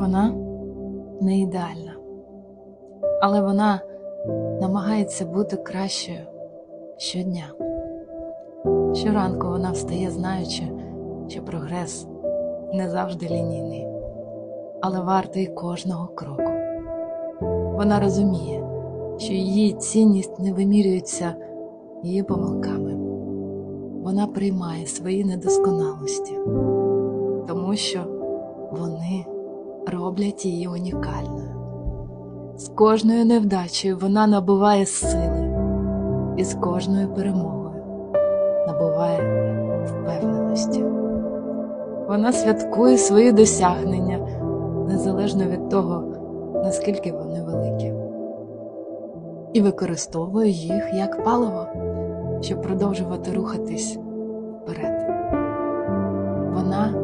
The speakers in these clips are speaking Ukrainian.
Вона не ідеальна, але вона намагається бути кращою щодня. Щоранку вона встає, знаючи, що прогрес не завжди лінійний, але вартий кожного кроку. Вона розуміє, що її цінність не вимірюється її помилками. Вона приймає свої недосконалості, тому що вони роблять її унікальною. З кожною невдачею вона набуває сили, і з кожною перемогою набуває впевненості. Вона святкує свої досягнення незалежно від того, наскільки вони великі, і використовує їх як паливо, щоб продовжувати рухатись вперед. Вона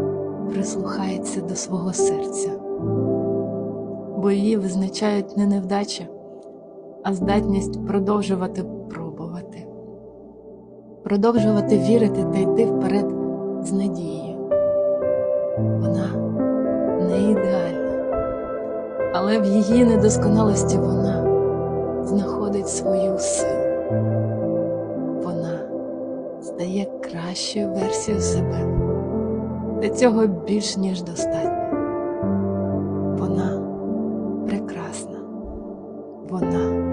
прислухається до свого серця, бо її визначають не невдачі, а здатність продовжувати пробувати, продовжувати вірити та йти вперед з надією. Вона не ідеальна, але в її недосконалості вона знаходить свою силу. Вона стає кращою версією себе. Для цього більш ніж достатньо. вона.